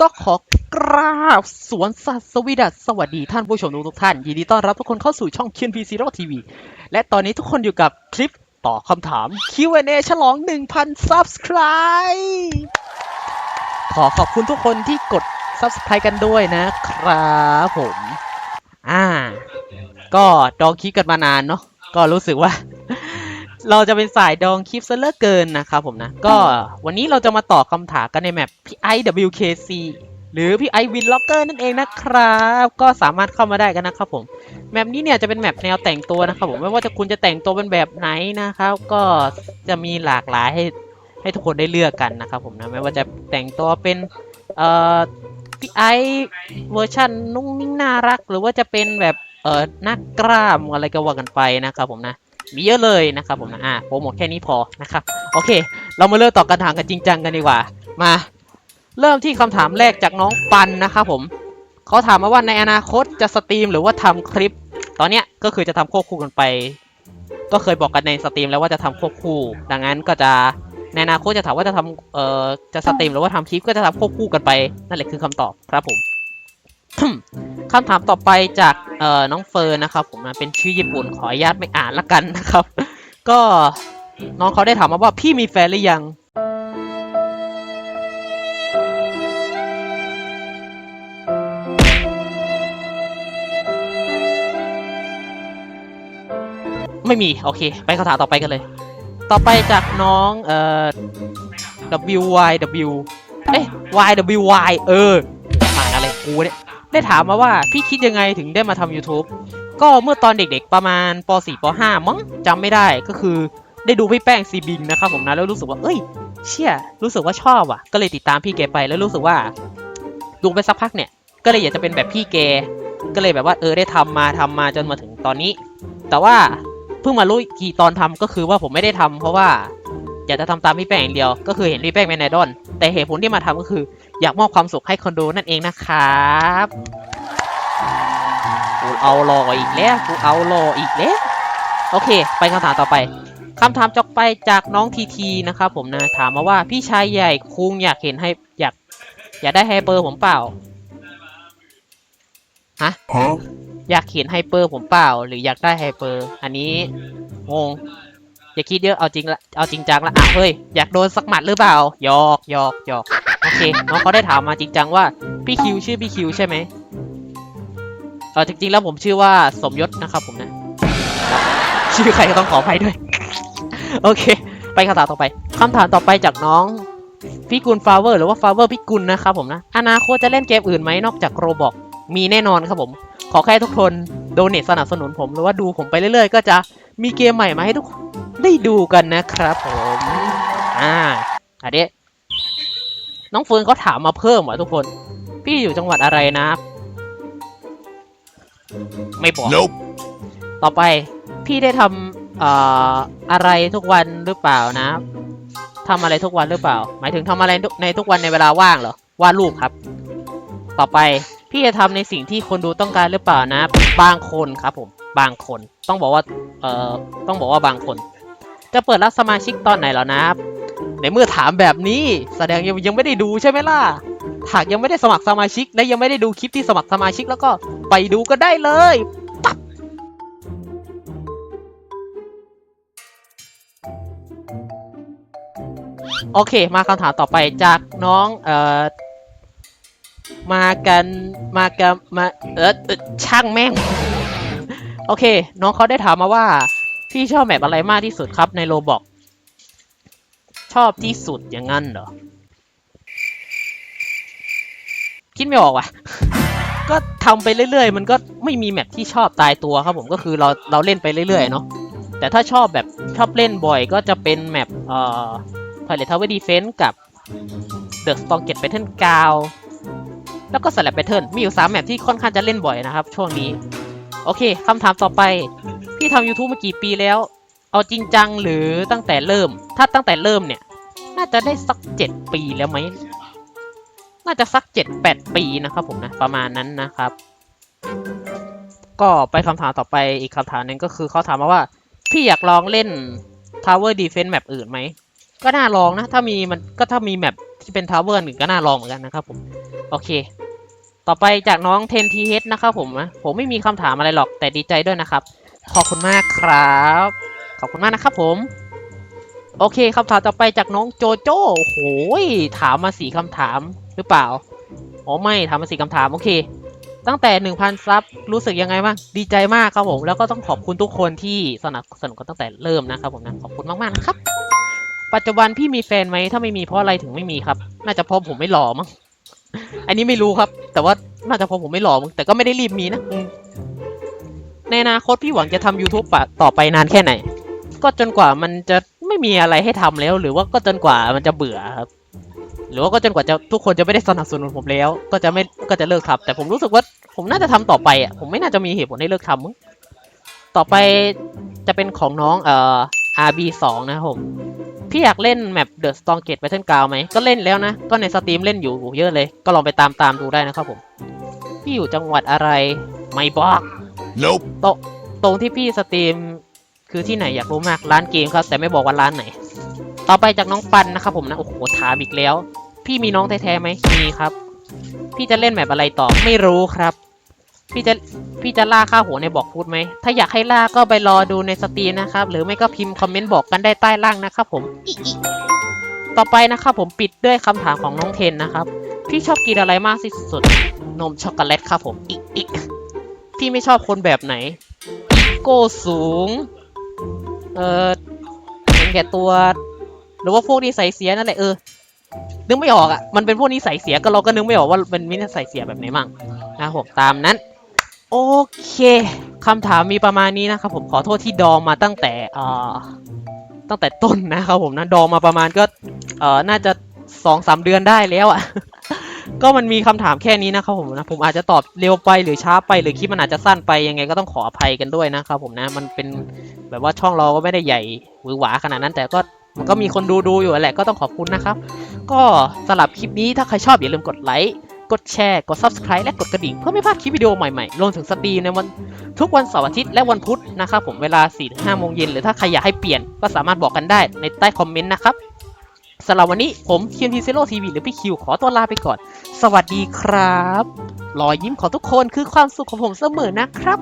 ก็ขอกราบสวนสัตว์สวีดัสสวัสดีท่านผู้ชมทุกท่าน ยินดีต้อนรับทุกคนเข้าสู่ช่อง KNP Zero TV และตอนนี้ทุกคนอยู่กับคลิปตอบคำถาม Q&A ฉลอง 1,000 Subscribe ขอขอบคุณทุกคนที่กด Subscribe กันด้วยนะครับผม อ่า ก็ดองคลิปกันมานานเนาะก็รู้สึกว่า เราจะเป็นสายดองคลิปซะเหลือเกินนะครับผมนะ ก็วันนี้เราจะมาตอบคำถามกันในแมปพี่ไอ WKC หรือพี่ไอวินล็อกเกอร์นั่นเองนะครับ ก็สามารถเข้ามาได้กันนะครับผม แมปนี้เนี่ยจะเป็นแมปแนวแต่งตัวนะครับผมไม่ว่าจะคุณจะแต่งตัวเป็นแบบไหนนะครับ ก็จะมีหลากหลายให้ให้ทุกคนได้เลือกกันนะครับผมนะไม่ว่าจะแต่งตัวเป็นเอ่อพี่ไอเวอร์ชันนุ่งนิ่งน่ารัก หรือว่าจะเป็นแบบเอ่อนักกล้ามอะไรก็ว่ากันไปนะครับผมนะ มีเยอะเลยนะครับผมนะอ่าโปรโมทแค่นี้พอนะครับโอเค เรามาเริ่มตอบกันถามกันจริงจังกันดีกว่า มา เริ่มที่คำถามแรกจากน้องปันนะครับผมเขาถามมาว่าในอนาคตจะสตรีมหรือว่าทำคลิป ตอนเนี้ยก็คือจะทำควบคู่กันไป ก็เคยบอกกันในสตรีมแล้วว่าจะทำควบคู่ ดังนั้นก็จะในอนาคตจะถามว่าจะทำเอ่อจะสตรีมหรือว่าทำคลิปก็จะทำควบคู่กันไปนั่นแหละคือคำตอบครับผมคำถามต่อไปจาก อ่อน้องเฟิร์นนะครับ ผมนะเป็นชื่อญี่ปุ่นขออนุญาตไม่อ่านละกันนะครับ ก็น้องเขาได้ถามมาว่าพี่มีแฟนหรือยัง ไม่มี โอเค ไปคำถามต่อไปกันเลย ต่อไปจากน้องเอ่อ WYW เอ๊ะ YWY เอออ่านอะไรกูเนี่ย ได้ถามมาว่าพี่คิดยังไงถึงได้มาทำ YouTube ก็เมื่อตอนเด็กๆประมาณป .4 ป .5 มั้งจำไม่ได้ก็คือได้ดูพี่แป้งซีบิงนะครับผมนะแล้วรู้สึกว่าเอ้ย เชี่ยรู้สึกว่าชอบอะ ก็เลยติดตามพี่แกไปแล้วรู้สึกว่าดูไปสักพักเนี่ย ก็เลยอยากจะเป็นแบบพี่แกก็เลยแบบว่าเออได้ทำมาทำมาจนมาถึงตอนนี้ แต่ว่าเพิ่งมารู้อีกทีตอนทำก็คือว่าผมไม่ได้ทำเพราะว่า อยากจะทำตามพี่แป้งอย่างเดียว ก็คือเห็นพี่แป้งเป็นไอดอลแต่เหตุผลที่มาทำก็คือ อยากมอบความสุขให้คนดูนั่นเองนะครับกูเอารออีกแล้วกูเอารออีกแล้วโอเค ไปคำถามต่อไปคำถามจอกไปจากน้องทีทีนะครับผมนะถามมาว่าพี่ชายใหญ่คุงอยากเห็นให้อยากอยากได้ไฮเปอร์ผมเปล่า Huh? อยากเขียนไฮเปอร์ผมเปล่า หรืออยากได้ไฮเปอร์ อันนี้งง อย่าคิดเยอะเอาจริงละเอาจริงจังละอะเฮ้ยอยากโดนสักหมัดหรือเปล่าหยอกหยอกหยอกโอเคน้องเขาได้ถามมาจริงจังว่าพี่คิวชื่อพี่คิวใช่ไหมเออจริงๆแล้วผมชื่อว่าสมยศนะครับผมนะ ชื่อใครก็ต้องขออภัยด้วย โอเค ไปคำถามต่อไปคำถามต่อไปจากน้องพี่กุลฟาเวอร์หรือว่าฟาเวอร์พี่กุลนะครับผมนะอนาคตจะเล่นเกมอื่นไหมนอกจากโรบอกมีแน่นอนครับผม ขอแค่ทุกคนโดเนทสนับสนุนผมหรือว่าดูผมไปเรื่อยๆ ก็จะมีเกมใหม่มาให้ทุก ได้ดูกันนะครับผมอ่าอันนี้น้องเฟิร์นเขาถามมาเพิ่มว่ะทุกคน พี่อยู่จังหวัดอะไรนะ ไม่บอก Nope. ต่อไปพี่ได้ทำเอ่ออะไรทุกวันหรือเปล่านะทำอะไรทุกวันหรือเปล่า หมายถึงทำอะไรในทุกวันในเวลาว่างเหรอวาดรูปครับ ต่อไปพี่จะทำในสิ่งที่คนดูต้องการหรือเปล่านะ บางคนครับผม บางคนต้องบอกว่าเอ่อต้องบอกว่าบางคน จะเปิดรับสมาชิกตอนไหนแล้วนะครับ ในเมื่อถามแบบนี้แสดงยังยังไม่ได้ดูใช่ไหมล่ะหากยังไม่ได้สมัครสมาชิก และยังไม่ได้ดูคลิปที่สมัครสมาชิกแล้วก็ไปดูก็ได้เลยโอเค มาคำถามต่อไปจากน้องเอ่อมากันมากันมาเออเอ่อช่างแม่ง โอเค น้องเขาได้ถามมาว่า พี่ชอบแมปอะไรมากที่สุดครับในโรบอกชอบที่สุดอย่างนั้นเหรอ คิดไม่ออกว่ะ ก็ทำไปเรื่อยๆ มันก็ไม่มีแมปที่ชอบตายตัวครับผมก็คือเราเราเล่นไปเรื่อยๆเนาะแต่ถ้าชอบแบบชอบเล่นบ่อยก็จะเป็นแมปเอ่อ Pilot Tower Defense กับ The Strongest Pattern กาวแล้วก็ Slap Pattern มีอยู่ 3 แมปที่ค่อนข้างจะเล่นบ่อยนะครับ ช่วงนี้ โอเคคำถามต่อไป พี่ทำ YouTube มากี่ปีแล้ว เอาจริงจังหรือตั้งแต่เริ่ม ถ้าตั้งแต่เริ่มเนี่ย น่าจะได้สัก7ปีแล้วไหม น่าจะสัก7-8ปีนะครับผมนะ ประมาณนั้นนะครับ ก็ไปคำถามต่อไปอีกคำถามหนึ่งก็คือเขาถามมาว่า พี่อยากลองเล่น Tower Defense แมปอื่นไหม ก็น่าลองนะ ถ้ามีมันก็ถ้ามีแมปที่เป็นทาวเวอร์หนึ่งก็น่าลองเหมือนกันนะครับผม โอเคต่อไปจากน้อง 10th นะครับผมนะผมไม่มีคำถามอะไรหรอกแต่ดีใจด้วยนะครับ ขอบคุณมากครับ ขอบคุณมากนะครับผม โอเคคำถามต่อไปจากน้องโจโจ้โอ้โหยถามมาสี่คำถามหรือเปล่าอ๋อไม่ถามมาสี่คำถามโอเค ตั้งแต่ 1,000 ซับรู้สึกยังไงบ้างดีใจมากครับผม แล้วก็ต้องขอบคุณทุกคนที่สนับสนุนกันตั้งแต่เริ่มนะครับผมนะขอบคุณมากๆนะครับ ปัจจุบันพี่มีแฟนไหมถ้าไม่มีเพราะอะไรถึงไม่มีครับ น่าจะเพราะผมไม่หล่อมั้งอันนี้ไม่รู้ครับ แต่ว่าน่าจะเพราะผมไม่หล่อมั้งแต่ก็ไม่ได้รีบมีนะ ในอนาคตพี่หวังจะทำ YouTube ปะต่อไปนานแค่ไหน ก็จนกว่ามันจะไม่มีอะไรให้ทำแล้ว หรือว่าก็จนกว่ามันจะเบื่อครับ หรือว่าก็จนกว่าจะทุกคนจะไม่ได้สนับสนุนผมแล้ว ก็จะไม่ก็จะเลิกทำแต่ผมรู้สึกว่าผมน่าจะทำต่อไปอะผมไม่น่าจะมีเหตุผลให้เลิกทำมั้งต่อไปจะเป็นของน้องเอ่อ RB2 นะครับผมพี่อยากเล่นแมป The Strongest Battle Ground ไหมก็เล่นแล้วนะ ก็ในสตรีมเล่นอยู่เยอะเลย ก็ลองไปตามตามดูได้นะครับผม พี่อยู่จังหวัดอะไรไม่บอก Nope. ตรงที่พี่สตรีมคือที่ไหนอยากรู้มากร้านเกมครับ แต่ไม่บอกว่าร้านไหน ต่อไปจากน้องปันนะครับผมนะโอ้โหถามอีกแล้ว พี่มีน้องแท้ๆไหมมีครับ พี่จะเล่นแบบอะไรต่อไม่รู้ครับ พี่จะพี่จะล่าค่าหัวในบอกพูดไหมถ้าอยากให้ล่าก็ไปรอดูในสตรีมนะครับ หรือไม่ก็พิมพ์คอมเมนต์บอกกันได้ใต้ล่างนะครับผมต่อไปนะครับผมปิดด้วยคำถามของน้องเทนนะครับ พี่ชอบกินอะไรมากที่สุด นมช็อกโกแลตครับผมอิอิ พี่ไม่ชอบคนแบบไหนโก้สูง เออเห็นแก่ตัว หรือว่าพวกนิสัยเสียนั่นแหละเออ นึกไม่ออกอะ มันเป็นพวกนิสัยเสียก็เราก็นึกไม่ออกว่ามันมีนิสัยเสียแบบไหนมั่งนะครับผมตามนั้น โอเคคำถามมีประมาณนี้นะครับผมขอโทษที่ดองมาตั้งแต่เอ่อตั้งแต่ต้นนะครับผมนะดองมาประมาณก็เอ่อน่าจะสองสามเดือนได้แล้วอะ ก็มันมีคำถามแค่นี้นะครับผมนะผมอาจจะตอบเร็วไปหรือช้าไปหรือคลิปมันอาจจะสั้นไปยังไงก็ต้องขออภัยกันด้วยนะครับผมนะมันเป็นแบบว่าช่องเราก็ไม่ได้ใหญ่หวือหวาขนาดนั้น แต่ก็มันก็มีคนดูดูอยู่แหละก็ต้องขอบคุณนะครับ ก็สำหรับคลิปนี้ถ้าใครชอบอย่าลืมกดไลค์กดแชร์ กด subscribe และกดกระดิ่งเพื่อไม่พลาดคลิปวิดีโอใหม่ๆรวมถึงสตรีมในวันทุกวันเสาร์อาทิตย์และวันพุธนะครับผมเวลา 4-5 โมงเย็นหรือถ้าใครอยากให้เปลี่ยนก็สามารถบอกกันได้ในใต้คอมเมนต์นะครับ สำหรับวันนี้ผมเคียนทีเซโร่ทีวีหรือพี่คิวขอตัวลาไปก่อน สวัสดีครับ รอยยิ้มของทุกคนคือความสุขของผมเสมอนะครับ